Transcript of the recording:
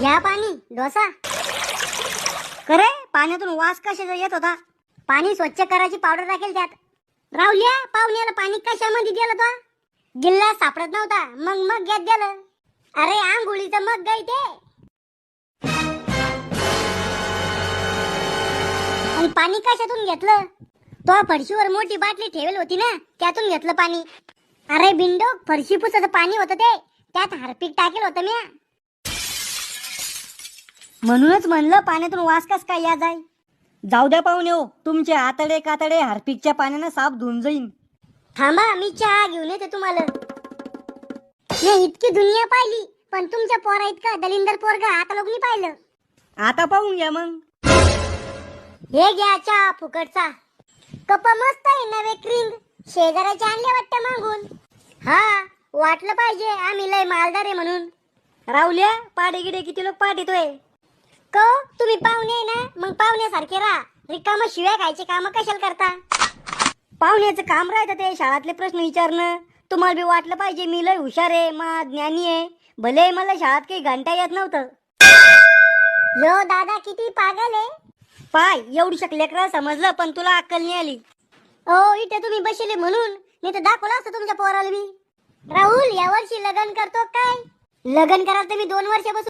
घ्या पाणी डोसा. करे पाण्यातून वास कशाचा येत होता? पाणी स्वच्छ करायची पावडर टाकेल त्यात. राहुल्या पाहुण्याला पाणी कशामध्ये दिलं तो? गिल्ला सापडत नव्हता. मग मग घेत गेलं. अरे आंघोळीचं मग गाय ते आणि पाणी कशातून घेतलं? तो फरशीवर मोठी बाटली ठेवेल होती ना त्यातून घेतलं पाणी. अरे बिंडो फरशी पुसाचं पाणी होतं ते. त्यात हार्पिक टाकेल होतं म्या. म्हणूनच म्हणलं पाण्यातून वास कस काय या जाय जाऊ द्या पाहुणे हो तुमचे आतडे कातडे हार्पिकच्या पाण्यानं साफ धुवून जाईन. थांबा मी चहा घेऊन येते तुम्हाला. मी इतकी दुनिया पाहिली पण तुमच्या पोरा इतका दलिंदर पोरगा आता लोक नाही पाहिलं. आता पाहून घ्या मग. हे घ्या चहा फुकटचा. कप मस्त आहे नवे क्रिंग शेजाऱ्याचे आणले वाटतं मागून. हा वाटलं पाहिजे आम्ही लय मालदार आहे म्हणून. राहुल्या पाडे गिडे किती लोक पाठ येतोय को तुम्ही पाहुणे आहे ना? मग पाहुण्यासारखे राहा. रिकाम शिव्या खायचे काम कशाला करता? पाहुण्याचं काम राहतं ते शाळातले प्रश्न विचारणं. तुम्हाला बी वाटलं पाहिजे मी लय हुशार आहे मा ज्ञानी आहे. भले मला शाळात काही घंटा येत नव्हतं. लो दादा किती पागल आहे? पाय एवढी लेकरं समजलं पण तुला अक्कल नाही आली. ओ इथे तुम्ही बसले म्हणून. मी तर दाखवलं असतं तुमच्या पोराला मी राहुल या वर्षी लग्न करतो काय? लग्न करायला तर मी दोन वर्षापासून